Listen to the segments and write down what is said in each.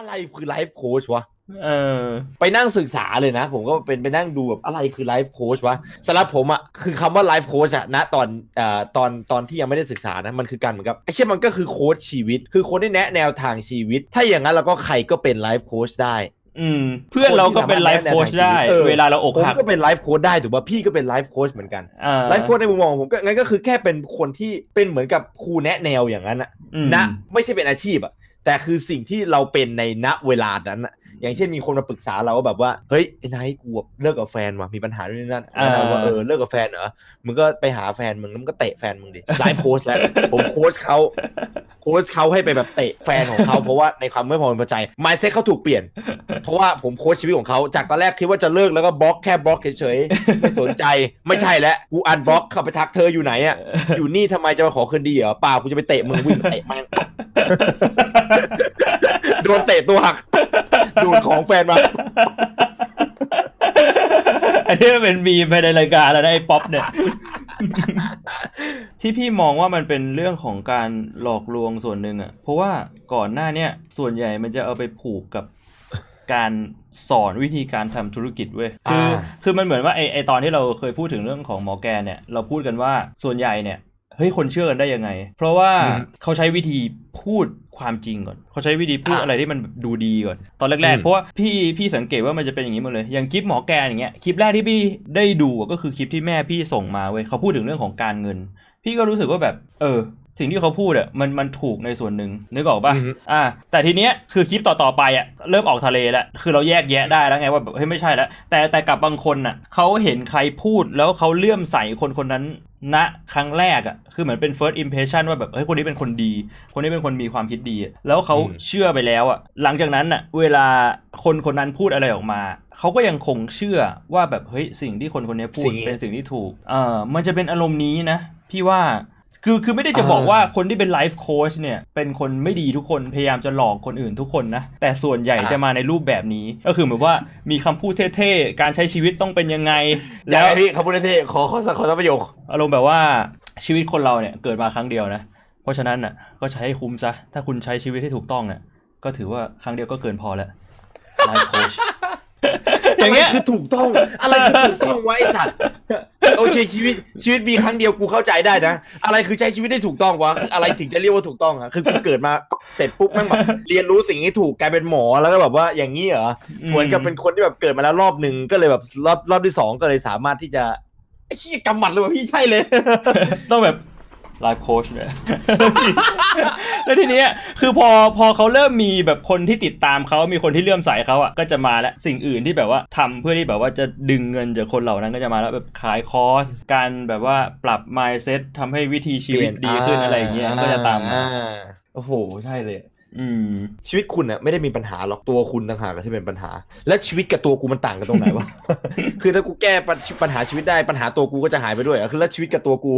อะไรคือไลฟ์โค้ชวะเออ ไปนั่งศึกษาเลยนะ ผมก็เป็นไปนั่งดูแบบอะไรคือไลฟ์โค้ชวะสำหรับผมอะคือคำว่าไลฟ์โค้ชอะนะตอนเอ่อตอนตอนที่ยังไม่ได้ศึกษานะ มันคือการเหมือนกับไอ้เช่นมันก็คือโค้ชชีวิต คือคนที่แนะแนวทางชีวิต ถ้าอย่างนั้นเราก็ใครก็เป็นไลฟ์โค้ชได้อืมเพื่อนเราก็เป็นไลฟ์โค้ชได้ออเวลาเราอกผมหักก็เป็นไลฟ์โค้ชได้ถูกป่ะพี่ก็เป็นไลฟ์โค้ชเหมือนกันอ่าไลฟ์โค้ชในมุมมองของผมก็งั้นก็คือแค่เป็นคนที่เป็นเหมือนกับครูแนะแนวอย่างนั้นอะอืมนะไม่ใช่เป็นอาชีพอะ แต่คือสิ่งที่เราเป็นในณเวลานั้นอะอย่างเช่นมีคนมาปรึกษาเราว่าแบบว่าเฮ้ยไอ้นายกูแบบเลิกกับแฟนว่ะมีปัญหาด้วยนี่นั่นอ่าเราว่าเออเลิกกับแฟนเหรอมึงก็ไปหาแฟนมึงแล้วมึงก็เตะแฟนมึงดิไลฟ์โค้ชแล้วผมโค้ชเขาโค้ชเขาให้ไปแบบเตะแฟนของเขาเพราะว่าในความไม่พอใจมายเซ็ตเขาถูกเปลี่ยน เพราะว่าผมโค้ชชีวิตของเขาจากตอนแรกคิดว่าจะเลิกแล้วก็บล็อกแค่บล็อกเฉยๆไม่สนใจไม่ใช่แล้วกูอันบล็อกเข้าไปทักเธออยู่ไหนอะอยู่นี่ทำไมจะมาขอคืนดีเหรอเปล่ากูจะไปเตะมึงวิ่งไปเตะแม่ง โดนเตะตัวหักดูดของแฟนมา อันนี้มันเป็นมีมภายในรายการแล้วนะไอ้ป๊อปเนี่ย ที่พี่มองว่ามันเป็นเรื่องของการหลอกลวงส่วนหนึ่งอะ เพราะว่าก่อนหน้าเนี้ยส่วนใหญ่มันจะเอาไปผูกกับการสอนวิธีการทำธุรกิจเว้ย คืออ่าคือมันเหมือนว่าไอไอตอนที่เราเคยพูดถึงเรื่องของหมอแกนเนี่ย เราพูดกันว่าส่วนใหญ่เนี่ย เฮ้ยคนเชื่อกันได้ยังไง เพราะว่าอืมเขาใช้วิธีพูดความจริงก่อน เขาใช้วิธีพูดอะอะไรที่มันดูดีก่อน ตอนแรกอืๆมเพราะว่าพี่พี่สังเกตว่ามันจะเป็นอย่างนี้หมดเลย อย่างคลิปหมอแกนอย่างเงี้ย คลิปแรกที่พี่ได้ดูอะก็คือคลิปที่แม่พี่ส่งมาเว้ย เขาพูดถึงเรื่องของการเงิน พี่ก็รู้สึกว่าแบบ เออ สิ่งที่เขาพูดอะมันมันถูกในส่วนหนึ่งนึกออกป่ะอือฮึอ่า แต่ทีเนี้ยคือคลิปต่อๆไปอะเริ่มออกทะเลแล้วคือเราแยกแยะได้แล้วไงว่าแบบเฮ้ยไม่ใช่แล้วแต่แต่กับบางคนน่ะเขาเห็นใครพูดแล้วเขาเลื่อมใส่คนคนนั้นณครั้งแรกอะคือเหมือนเป็น first impression ว่าแบบเฮ้ยคนนี้เป็นคนดี คนนี้เป็นคนมีความคิดดีอะแล้วเขาอืมเชื่อไปแล้วอะหลังจากนั้นอะเวลาคนคนนั้นพูดอะไรออกมาเขาก็ยังคงเชื่อว่าแบบเฮ้ยสิ่งที่คนคนนี้พูดสิ่งนี้เป็นสิ่งที่ถูกเออมันจะเป็นอารมณ์นี้นะ พี่ว่า คือคือไม่ได้จะบอกอ่าว่าคนที่เป็นไลฟ์โค้ชเนี่ย เป็นคนไม่ดีทุกคนพยายามจะหลอกคนอื่นทุกคนนะ แต่ส่วนใหญ่จะมาในรูปแบบนี้ ก็คือเหมือนว่ามีคำพูดเท่ๆ การใช้ชีวิตต้องเป็นยังไง แล้แล้ววพี่เขาพูดได้เท่ขอขอสักขอสักประโยคอารมณ์แบบว่าชีวิตคนเราเนี่ยเกิดมาครั้งเดียวนะ เพราะฉะนั้นน่ะก็ใช้ให้คุ้มซะถ้าคุณใช้ชีวิตให้ถูกต้องเนี่ยก็ถือว่าครั้งเดียวก็เกินพอแล้วไลฟ์โค้ช อย่างเงี้ยะไรคือถูกต้อง อะไรคือถูกต้องวะไอสัตว์โอเคชีวิตชีวิตมีครั้งเดียวกูเข้าใจได้นะ อะไรคือใช้ชีวิตได้ถูกต้องวะคืออะไรถึงจะเรียกว่าถูกต้องอะคือกูเกิดมาเสร็จปุ๊บแม่งแบบเรียนรู้สิ่งที่ถูกกลายเป็นหมอแล้วก็แบบว่าอย่างนี้เหรออืมเหมือนกับเป็นคนที่แบบเกิดมาแล้วรอบหนึ่งก็เลยแบบรอบรอบที่สองก็เลยสามารถที่จะไอ้ชี้ยกำหมัดเลยว่ะพี่ใช่เลย ต้องแบบ ไลฟ์โค้ชเนี่ยแล้วทีเนี้ยคือพอพอเขาเริ่มมีแบบคนที่ติดตามเขามีคนที่เลื่อมใสเขาอะก็จะมาแล้วสิ่งอื่นที่แบบว่าทำเพื่อที่แบบว่าจะดึงเงินจากคนเหล่านั้นก็จะมาแล้วแบบขายคอร์สการแบบว่าปรับ mindset ทำให้วิธีชีวิตดีขึ้นอะไรอย่างเงี้ยก็จะตามมาโอ้โห ใช่เลย อืมชีวิตคุณอะไม่ได้มีปัญหาหรอกตัวคุณต่างหากที่เป็นปัญหา และชีวิตกับตัวกูมันต่างกันตรงไหนวะ คือถ้ากูแก้ปัญปัญหาชีวิตได้ปัญหาตัวกูก็จะหายไปด้วยอะคือแล้วชีวิตกับตัวกู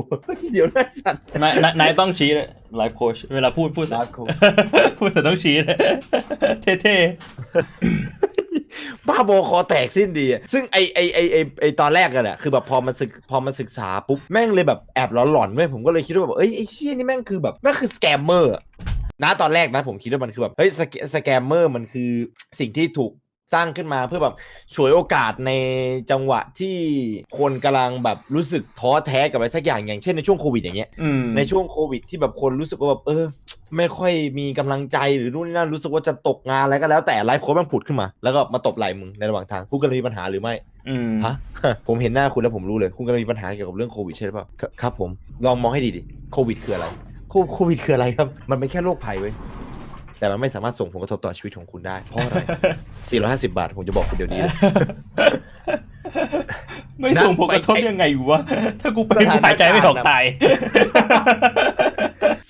เดี๋ยวนะสัตว์นายนายนายต้องชี้เลยไลฟ์โค้ชเวลาพูดพูด Life coach พูดแต่ต้องชี้เลยเท่บ้าบอคอแตกสิ้นดีอะซึ่งไอไอไอไอไอตอนแรกกันแหละคือแบบพอมันศึกพอมันศึกษาปุ๊บแม่งเลยแบบแอบหลอนๆเว้ยผมก็เลยคิดว่าแบบเอ้ยไอเชี่ยนี่แม่งคือแบบแม่งคือสแกมเมอร์ นะตอนแรกนะผมคิดว่ามันคือแบบเฮ้ยสแกสแกมเมอร์มันคือสิ่งที่ถูกสร้างขึ้นมาเพื่อแบบฉวยโอกาสในจังหวะที่คนกำลังแบบรู้สึกท้อแท้กับอะไรสักอย่างอย่างเช่นในช่วงโควิดอย่างเงี้ยๆอืมในช่วงโควิดที่แบบคนรู้สึกว่าแบบเออ ไม่ค่อยมีกำลังใจหรือนู่นนี่นั่นรู้สึกว่าจะตกงานอะไรก็แล้วแต่ไลฟ์โค้ชมันผุดขึ้นมา แล้วก็มาตบไหล่มึงในระหว่างทางคุณกำลังมีปัญหาหรือไม่อืมฮะผมเห็นหน้าคุณแล้วผมรู้เลย คุณกำลังมีปัญหาเกี่ยวกับเรื่องโควิดใช่หรือเปล่าครับครับผมลองมองให้ดีดิโควิดคืออะไร โคโควิดคืออะไรครับ มันเป็นแค่โรคภัยเว้ย แต่มันไม่สามารถส่งผลกระทบต่อชีวิตของคุณได้ เพราะอะไร 450 บาท ผมจะบอกคุณเดี๋ยวนี้เลยไม่ส่งผลกระทบยังไงวะ ถ้ากูไปสถานการณ์หายใจไม่ออกตาย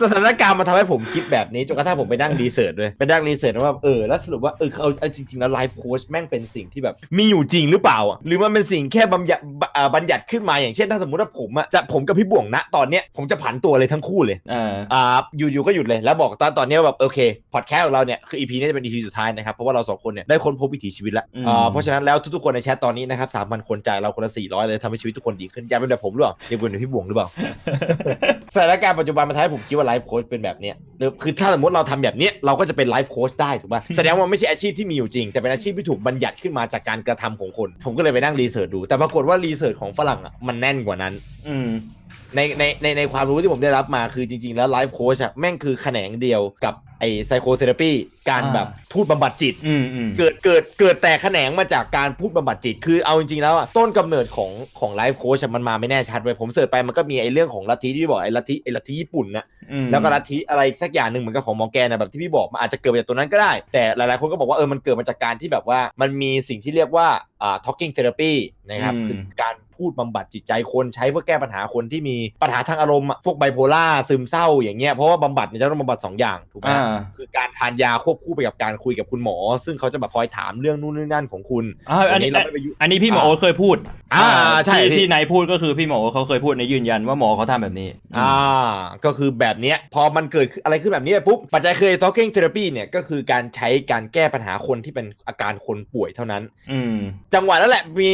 สถานการณ์มันทำให้ผมคิดแบบนี้จนกระทั่งผมไปนั่งรีเสิร์ชด้วยไปนั่งรีเสิร์ชว่าเออแล้วสรุปว่าเออเอาเอาจริงๆแล้วไลฟ์โค้ชแม่งเป็นสิ่งที่แบบมีอยู่จริงหรือเปล่าอะหรือมันเป็นสิ่งแค่บัญญัติอ่าบัญญัติขึ้นมาอย่างเช่น ถ้าสมมติว่าผมอะจะผมกับพี่บ่วงณตอนเนี้ยผมจะผันตัวเลยทั้งคู่เลย อ่า อ่าอยู่ๆก็หยุดเลยแล้วบอกตอนตอนเนี้ยแบบโอเคพอดแคสต์ของเราเนี่ยคือ EP นี้จะเป็น EP สุดท้ายนะครับเพราะว่าเราสองคนเนี่ยได้ค้นพบวิถีชีวิตแล้วอืม อ่าเพราะฉะนั้นแล้วทุกๆคนในแชทตอนนี้นะครับสามพันคนจ่ายเราคนละสี่ร้อยเลยทำให้ชีวิตทุกคนดีขึ้นอยากเป็นแบบผมหรือเปล่าอยากเป็นแบบพี่บ่วงหรือเปล่า สถานการณ์ปัจจุบันมันทำให้ผมคิดว่าว่าไลฟ์โค้ชเป็นแบบเนี้ยหรือคือถ้าสมมติเราทำแบบเนี้ยเราก็จะเป็นไลฟ์โค้ชได้ถูกป่ะแสดงว่ามันไม่ใช่อาชีพที่มีอยู่จริง แต่เป็นอาชีพที่ถูกบัญญัติขึ้นมาจากการกระทำของคน ผมก็เลยไปนั่งรีเสิร์ชดู แต่ปรากฏว่ารีเสิร์ชของฝรั่งอะมันแน่นกว่านั้น อืมในในในในความรู้ที่ผมได้รับมาคือจริง ๆ แล้วไลฟ์โค้ชอะแม่งคือแขนงเดียวกับ ไอ้ไซโคเทอราปีการอ่าแบบพูดบำบัดจิตอืมอืมเกิดเกิดเกิดแต่แขนงมาจากการพูดบำบัดจิต คือเอาจริงๆแล้วอะต้นกำเนิดของของไลฟ์โค้ชมันมาไม่แน่ชัดเว้ยผมเสิร์ชไปมันก็มีไอ้เรื่องของลัทธิที่บอกไอ้ลัทธิไอ้ลัทธิญี่ปุ่นนะอืมแล้วก็ลัทธิอะไรสักอย่างหนึ่งเหมือนกับของมอร์แกนนะแบบที่พี่บอกมันอาจจะเกิดมาจากตัวนั้นก็ได้ แต่หลายๆคนก็บอกว่าเออมันเกิดมาจากการที่แบบว่ามันมีสิ่งที่เรียกว่าอ่า talking therapy นะครับคือการ พูดบำบัดจิตใจคนใช้เพื่อแก้ปัญหาคนที่มีปัญหาทางอารมณ์อะพวกไบโพล่าซึมเศร้าอย่างเงี้ยเพราะว่าบำบัดเนี่ยจะต้องบำบัดสองอย่างถูกไหมอ่าคือการทานยาควบคู่ไปกับการคุยกับคุณหมอ ซึ่งเขาจะแบบคอยถามเรื่องนู่นนี่นั่นของคุณอ่าอันนี้เราไม่ไปยุ่งอันนี้พี่หมอโอ๊ตเคยพูด อ่าใช่ที่พี่ที่นายพูดก็คือพี่หมอโอ๊ตเขาเคยพูดในยืนยันว่าหมอเขาทำแบบนี้ อ่า ก็คือแบบเนี้ยพอมันเกิดอะไรขึ้นแบบนี้ปุ๊บปัจจัยคือ talking therapy เนี่ยก็คือการใช้การแก้ปัญหาคนที่เป็นอาการคนป่วยเท่านั้น อืมจังหวะนั้นแหละมี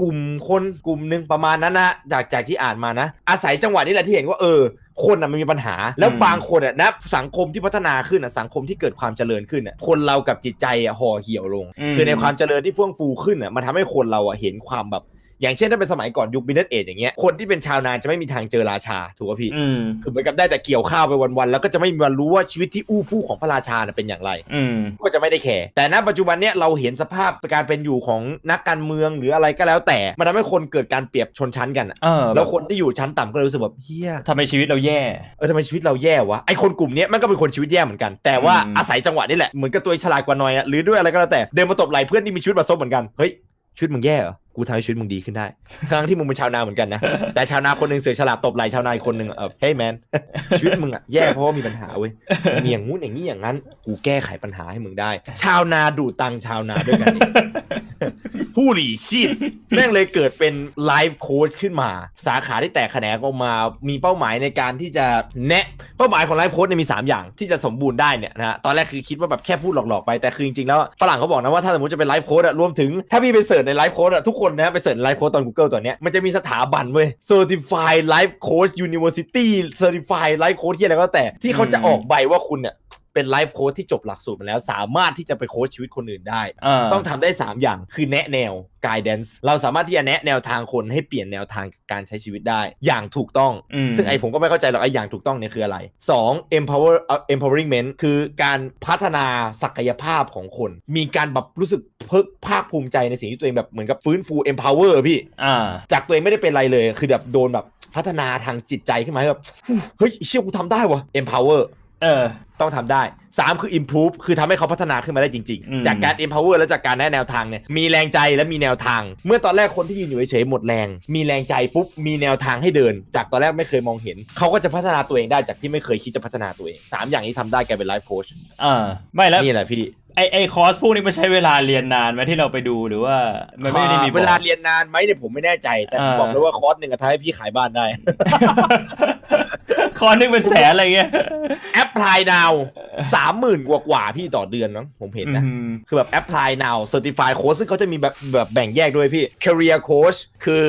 กลุ่มคนกลุ่มหนึ่งประมาณนั้นนะจากจากที่อ่านมานะ อาศัยจังหวะนี้แหละที่เห็นว่าเออ คนอะมันมีปัญหา แล้วอืมบางคนอะนะสังคมที่พัฒนาขึ้นอะสังคมที่เกิดความเจริญขึ้นอะคนเรากับจิตใจอะห่อเหี่ยวลง คือในความเจริญที่เฟื่องฟูขึ้นอะมันทำให้คนเราอะเห็นความแบบ อย่างเช่นถ้าเป็นสมัยก่อนยุคมิดเดิลเอจอย่างเงี้ยคนที่เป็นชาวนาจะไม่มีทางเจอราชาถูกป่ะพี่อืมคือเหมือนกับได้แต่เกี่ยวข้าวไปวันๆแล้วก็จะไม่มีวันรู้ว่าชีวิตที่อู้ฟู่ของพระราชาน่ะเป็นอย่างไรอืมก็จะไม่ได้แคร์แต่ณปัจจุบันเนี้ยเราเห็นสภาพการเป็นอยู่ของนักการเมืองหรืออะไรก็แล้วแต่มันทำให้คนเกิดการเปรียบชนชั้นกันอะเออแล้วคนที่อยู่ชั้นต่ำก็เลยรู้สึกแบบเฮียทำไมชีวิตเราแย่เออทำไมชีวิตเราแย่วะไอคนกลุ่มเนี้ยมันก็เป็นคนชีวิตแย่เหมือนกัน แต่ว่าอืมอาศัยจังหวะนี่แหละเหมือนกับตัวเองฉลาดกว่าหน่อยอะหรือด้วยอะไรก็แล้วแต่เดินมาตบไหล่เพื่อนที่มีชีวิตแบบซบเหมือนกันเฮ้ย ชีวิตมึงแย่เหรอกูทำให้ชีวิตมึงดีขึ้นได้ทั้งที่มึงเป็นชาวนาเหมือนกันนะแต่ชาวนาคนหนึ่งเสือกฉลาดตบไหล่ชาวนาอีกคนหนึ่งอะเออเฮ้ยแมนชีวิตมึงอะแย่เพราะว่ามีปัญหาเว้ยมีอย่างงู้นอย่างนี้อย่างนั้น กูแก้ไขปัญหาให้มึงได้ ชาวนาดูดตังค์ชาวนาด้วยกันเอง ผู้หลีชีพแม่งเลยเกิดเป็นไลฟ์โค้ชขึ้นมา สาขาที่แตกแขนงออกมา มีเป้าหมายในการที่จะแนะเป้าหมายของไลฟ์โค้ชเนี่ยมี 3 อย่างที่จะสมบูรณ์ได้เนี่ยนะฮะตอนแรกคือคิดว่าแบบแค่พูดหลอกๆไปแต่คือจริงๆแล้วฝรั่งเขาบอกนะว่าถ้าสมมติจะเป็นไลฟ์โค้ชอะรวมถึงถ้าพี่ไปเสิร์ชในไลฟ์โค้ชอะทุกคนนะไปเสิร์ชไลฟ์โค้ชตอน Google ตัวเนี้ยมันจะมีสถาบันเว้ย Certified Life Coach University Certified Life Coach ที่อะไรก็แล้วแต่ที่เขาจะออกใบว่าคุณเนี่ย เป็นไลฟ์โค้ชที่จบหลักสูตรมาแล้ว สามารถที่จะไปโค้ชชีวิตคนอื่นได้เออต้องทำได้ 3 อย่างคือแนะแนว guidance เราสามารถที่จะแนะแนวทางคนให้เปลี่ยนแนวทางการใช้ชีวิตได้ อย่างถูกต้องอืมซึ่งไอผมก็ไม่เข้าใจหรอกไออย่างถูกต้องเนี่ยคืออะไร 2 empower เอ่อ empowerment คือการพัฒนาศักยภาพของคน มีการแบบรู้สึกเพิกภาคภูมิใจในสิ่งที่ตัวเองแบบเหมือนกับฟื้นฟู empower พี่อ่าจากตัวเองไม่ได้เป็นอะไรเลย คือแบบโดนแบบพัฒนาทางจิตใจขึ้นมาให้แบบเฮ้ยเชี่ยกูทำได้วะ empower เออ ต้องทำได้ 3 คือ improve คือทำให้เขาพัฒนาขึ้นมาได้จริงอืมๆจากการ empower และจากการแนะแนวทางเนี่ย มีแรงใจและมีแนวทาง เมื่อตอนแรกคนที่ยืนอยู่เฉยๆหมดแรง มีแรงใจปุ๊บ มีแนวทางให้เดิน จากตอนแรกไม่เคยมองเห็น เขาก็จะพัฒนาตัวเองได้จากที่ไม่เคยคิดจะพัฒนาตัวเอง 3 อย่างนี้ทำได้แกเป็น life coach อ่าไม่แล้ว นี่แหละพี่ไอไอคอร์สพวกนี้มันใช้เวลาเรียนนานไหมที่เราไปดูหรือว่า มันไม่ได้มีอ่าเวลาเรียนนานไหมเนี่ยผมไม่แน่ใจ แต่ผมอ่าบอกเลยว่าคอร์สหนึ่งอะทำให้พี่ขายบ้านได้ คอร์สนึงเป็นแสนอะไรเงี้ยแอปพลายนาวสามหมื่นกว่าๆพี่ต่อเดือนเนาะผมเห็นนะอืมคือแบบ apply now certified coach ซึ่งเขาจะมีแบบแบบแบ่งแยกด้วยพี่ career coach คือ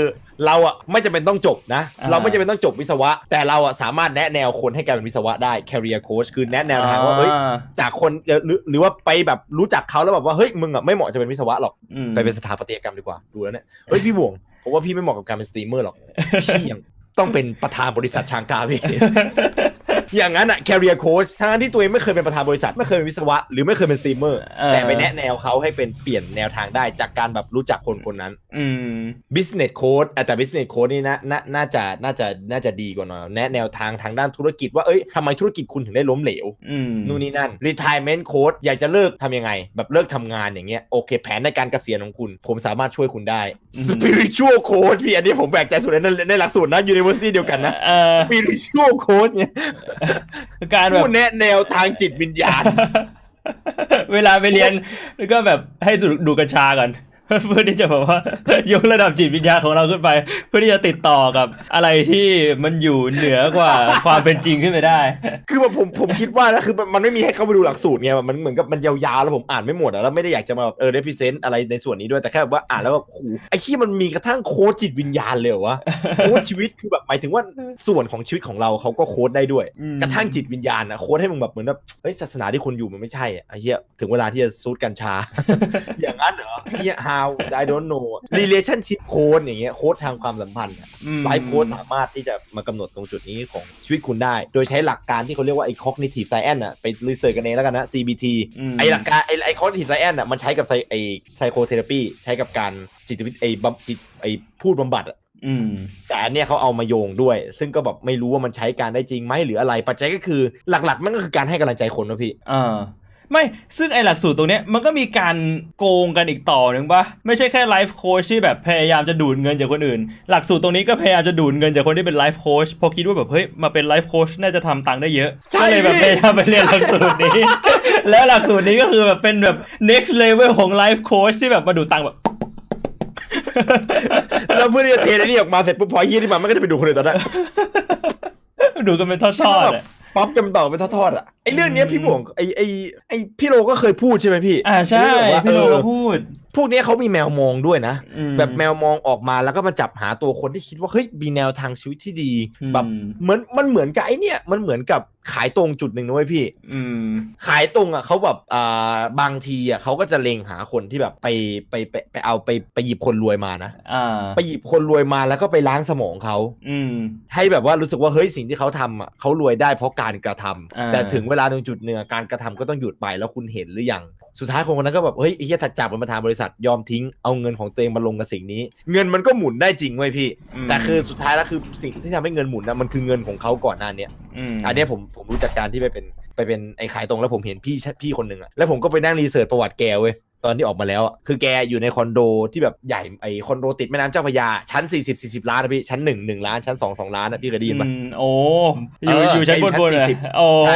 เราอะไม่จำเป็นต้องจบนะอ่าเราไม่จำเป็นต้องจบวิศวะ แต่เราอะสามารถแนะแนวคนให้กลายเป็นวิศวะได้ career coach คือแนะแนวทางว่าเฮ้ยจากคนหรือหรือว่าไปแบบรู้จักเขาแล้วแบบว่าเฮ้ยมึงอะไม่เหมาะจะเป็นวิศวะหรอกอืมไปเป็นสถาปัตยกรรมดีกว่าดูแล้วเนี่ยเฮ้ยพี่บวงผมว่าพี่ไม่เหมาะกับการเป็นสตรีมเมอร์หรอกพี่ยัง ต้องเป็นประธานบริษัทชางกาพี่ อย่างนั้นอะ career coach ทั้งที่ตัวเองไม่เคยเป็นประธานบริษัท ไม่เคยเป็นวิศวะ หรือไม่เคยเป็นสตรีมเมอร์ เออ แต่ไปแนะแนวเขาให้เป็นเปลี่ยนแนวทางได้จากการแบบรู้จักคนคนนั้น อืม business coach อะแต่ business coach นี่นะน่าน่าจะน่าจะน่าจะดีกว่าหน่อยแนะแนวทางทางด้านธุรกิจว่าเอ้ยทำไมธุรกิจคุณถึงได้ล้มเหลว อืม นู่นนี่นั่น retirement coach อยากจะเลิกทำยังไง แบบเลิกทำงานอย่างเงี้ยโอเคแผนในการเกษียณของคุณ ผมสามารถช่วยคุณได้ spiritual coach พี่อันนี้ผมแปลกใจสุดเลยในในหลักสูตรนะ university เดียวกันนะ เออ spiritual coach เนี่ยการแบบผู้แนะแนวทางจิตวิญญาณ เวลาไปเรียนแล้วก็แบบให้สูดดูกัญชาก่อน เพื่อที่จะแบบว่ายกระดับจิตวิญญาณของเราขึ้นไป เพื่อที่จะติดต่อกับอะไรที่มันอยู่เหนือกว่าความเป็นจริงขึ้นไปได้ คือแบบผมผมคิดว่านะคือมันมันไม่มีให้เขาไปดูหลักสูตรไงแบบมันเหมือนกับมันยาวๆแล้วผมอ่านไม่หมดอะแล้วไม่ได้อยากจะมาแบบเออ represent อะไรในส่วนนี้ด้วยแต่แค่แบบว่าอ่านแล้วแบบโอ้โหไอ้ที่มันมีกระทั่งโค้ดจิตวิญญาณเลยเหรอวะโค้ดชีวิตคือแบบหมายถึงว่าส่วนของชีวิตของเราเขาก็โค้ดได้ด้วยอืมกระทั่งจิตวิญญาณนะโค้ดให้มึงแบบเหมือนแบบเฮ้ยศาสนาที่คุณอยู่มันไม่ใช่อะไอ้เหี้ยถึงเวลาที่จะซูดกัญชา อย่างนั้นเหรอไอ้เหี้ย how I don't know relationship code อย่างเงี้ยโค้ดทางความสัมพันธ์อะอืมไลฟ์โค้ดสามารถที่จะมากำหนดตรงจุดนี้ของชีวิตคุณได้ โดยใช้หลักการที่เขาเรียกว่าไอ้ cognitive science อะไปรีเสิร์ชกันเองแล้วกันนะ CBT มไอ้หลักการไอ้ไอ้ cognitive science อะมันใช้กับไซไอ้ psychotherapy ใช้กับการจิตวิทไอ้บำจิตไอ้พูดบำบัดอะอืมแต่อันเนี้ยเขาเอามาโยงด้วย ซึ่งก็แบบไม่รู้ว่ามันใช้การได้จริงไหมหรืออะไร ปัจจัยก็คือหลักๆ มันก็คือการให้กำลังใจคนนะพี่อ่า ไม่ซึ่งไอหลักสูตรตรงเนี้ยมันก็มีการโกงกันอีกต่อหนึ่งปะไม่ใช่แค่ไลฟ์โค้ชที่แบบพยายามจะดูดเงินจากคนอื่น หลักสูตรตรงนี้ก็พยายามจะดูดเงินจากคนที่เป็นไลฟ์โค้ชเพอคิดว่าแบบเฮ้ยมาเป็นไลฟ์โค้ชน่าจะทำตังค์ได้เยอะใช่ก็เลยแบบพี่พยายามไปเรียนหลักสูตรนี้ แล้วหลักสูตรนี้ก็คือแบบเป็นแบบ next level ของไลฟ์โค้ชที่แบบมาดูดตังค์แบบแล้วเพื่อที่จะเทไอ้นี่ออกมาเสร็จปุ๊บพอไอ้เฮียที่มามันก็จะไปดูคนอื่นตอนนั้นดูกันเป็นทอดๆอะ ป๊อปกันต่อเป็นทอดๆอะไอ้เรื่องเนี้ยพี่บ่วงไอ้ไอ้ไอ้พี่โลก็เคยพูดใช่ไหมพี่อ่าใช่เรื่องแบบว่าพี่โลเออก็พูดพ วกเนี้ยเขามีแมวมองด้วยนะอืมแบบแมวมองออกมาแล้วก็มาจับหาตัวคนที่คิดว่าเฮ้ยมีแนวทางชีวิตที่ดีอืมแบบเหมือนมันเหมือนกับไอ้เนี่ยมันเหมือนกับขายตรงจุดหนึ่งนะเว้ยพี่อืมขายตรงอะเขาแบบอ่าบางทีอะเขาก็จะเล็งหาคนที่แบบไปไปไปไปเอาไปไปหยิบคนรวยมานะอ่าไปหยิบคนรวยมาแล้วก็ไปล้างสมองเขาอืมให้แบบว่ารู้สึกว่าเฮ้ยสิ่งที่เขาทำอะเขารวยได้เพราะการกระทำอ่าแต่ถึงเวลาตรงจุดหนึ่งอะการกระทำก็ต้องหยุดไปแล้วคุณเห็นหรือยัง สุดท้ายคนคนนั้นก็แบบเฮ้ยไอ้เหี้ยถัดจากเป็นประธานบริษัทยอมทิ้งเอาเงินของตัวเองมาลงกับสิ่งนี้ เงินมันก็หมุนได้จริงเว้ยพี่มแต่คือสุดท้ายแล้วคือสิ่งที่ทำให้เงินหมุนนะมันคือเงินของเขาก่อนหน้าเนี้ยมอันเนี้ยผมผมรู้จักการที่ไปเป็นไปเป็นไอ้ขายตรงแล้วผมเห็นพี่พี่คนหนึ่งอะแล้วผมก็ไปนั่งรีเสิร์ชประวัติแกเว้ย ตอนที่ออกมาแล้วอะคือแกอยู่ในคอนโดที่แบบใหญ่ไอ้คอนโดติดแม่น้ำเจ้าพระยา ชั้น 40 40 ล้านนะพี่ชั้น 1 1 ล้าน ชั้น 2 2 ล้านนะพี่เคยได้ยินปะอืมโอ้อยู่เอออยู่ชั้นบนบนเลยสี่สิบโอ้ใช่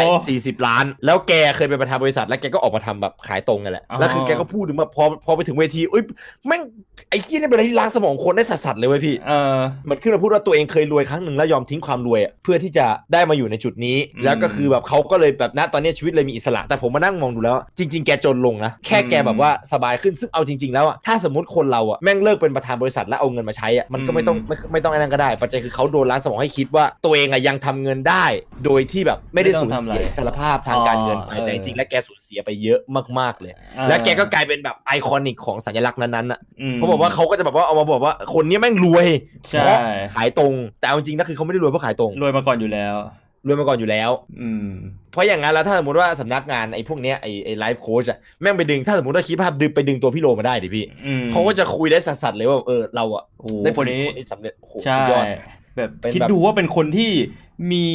40 ล้าน แล้วแกเคยเป็นประธานบริษัท แล้วแกก็ออกมาทำแบบขายตรงกันแหละอ๋อแล้วคือแกก็พูดถึงแบบพอพอไปถึงเวทีเอ้ยแม่งไอ้ขี้ยนี่เป็นอะไรที่ล้างสมองคนได้สัสๆเลยเว้ยพี่เออมันขึ้นมาพูดว่าตัวเองเคยรวยครั้งหนึ่งแล้วยอมทิ้งความรวยอะเพื่อที่จะได้มาอยู่ในจุดนี้อืมแล้วก็คือแบบเขาก็เลยแบบณตอนนี้ชีวิตเลยมีอิสระ แต่ผมมานั่งมองดูแล้ว จริง ๆ แกจนลงนะแค่แกแบบว่าสบายขึ้นซึ่งเอาจริง ๆ แล้วอะถ้าสมมติคนเราอะแม่งเลิกเป็นประธานบริษัทแล้วเอาเงินมาใช้อะมันก็ไม่ต้องไม่ไม่ต้องไอ้นั่นก็ได้ ปัจจัยคือเขาโดนล้างสมองให้คิดว่าตัวเองอะยังทำเงินได้ โดยที่แบบไม่ได้สูญเสียอิสรภาพทางการเงินไปอ๋อเออแต่จริงๆแล้วแกสูญเสียไปเยอะมากๆเลยอ่าแล้วแกก็กลายเป็นแบบไอคอนิกของสัญลักษณ์นั้นๆอะมเขาบอกว่าเขาก็จะแบบว่าเอามาบอกว่าคนนี้แม่งรวยใช่เพราะขายตรงแต่เอาจริงๆนะคือเขาไม่ได้รวยเพราะขายตรงรวยมาก่อนอยู่แล้ว รวยมาก่อนอยู่แล้ว อืม เพราะอย่างนั้นแล้วถ้าสมมติว่าสำนักงานไอ้พวกเนี้ยไอ้ไอ้ไลฟ์โค้ชอะแม่งไปดึงถ้าสมมติว่าคิดภาพดึงไปดึงตัวพี่โลมาได้ดิพี่อืมเขาก็จะคุยได้สัสๆเลยว่าเออเราอะโอ้โหได้ผคลนนี้คนนี้สำเร็จโอ้โหใช่สุดยอดแบบเป็นคิดแบบดูว่าเป็นคนที่มี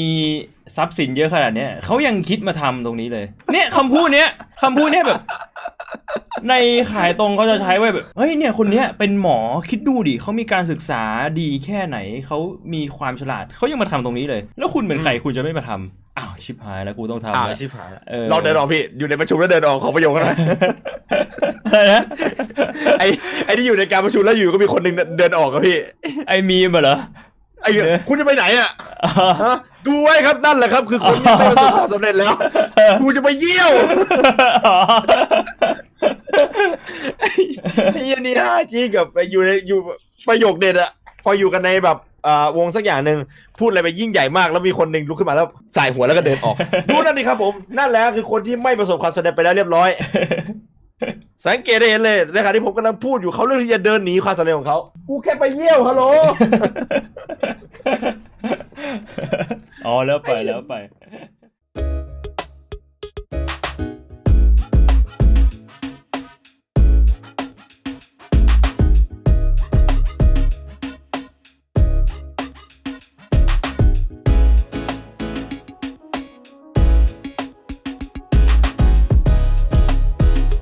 ทรัพย์สินเยอะขนาดเนี้ยเขายังคิดมาทำตรงนี้เลย เนี่ยคำพูดเนี้ยคำพูดเนี้ยแบบ ในขายตรงเขาจะใช้ไว้แบบเฮ้ยเนี่ยคนเนี้ยเป็นหมอคิดดูดิเขามีการศึกษาดีแค่ไหนเขามีความฉลาดเขายังมาทำตรงนี้เลย แล้วคุณเป็นใครคุณจะไม่มาทำอ้าวชิบหายแล้วกูต้องทำอ่าแล้วชิบหายเออลองเดินออกพี่ อยู่ในประชุมแล้วเดินออกขอประโยคนะอะไรนะไอ้ไอ้ที่อยู่ในการประชุมแล้วอยู่ก็มีคนหนึ่งเดินออกครับพี่ ไอมีมเหรอไอ้เหี้ยเดี๋ยวคุณจะไปไหนอะอ๋อฮะดูไว้ครับนั่นแหละครับ คือคนที่ไม่ประสบความสำเร็จแล้วกูจะไปเยี่ยวไอ้เหี้ยนี่ฮะจี้กับไปอยู่ในอยู่ประโยคเด็ดอะพออยู่กันในแบบอ่าวงสักอย่างหนึ่งพูดอะไรไปยิ่งใหญ่มากแล้วมีคนหนึ่งลุกขึ้นมาแล้วใส่หัวแล้วก็เดินออก ดูนั่นดิครับผม นั่นแหละคือคนที่ไม่ประสบความสำเร็จไปแล้วเรียบร้อย สังเกตได้เห็นเลยในขณะที่ผมกำลังพูดอยู่เขาเลือกที่จะเดินหนีความสำเร็จของเขา กูแค่ไปเยี่ยวฮัลโหล อ๋อแล้วไปแล้วไป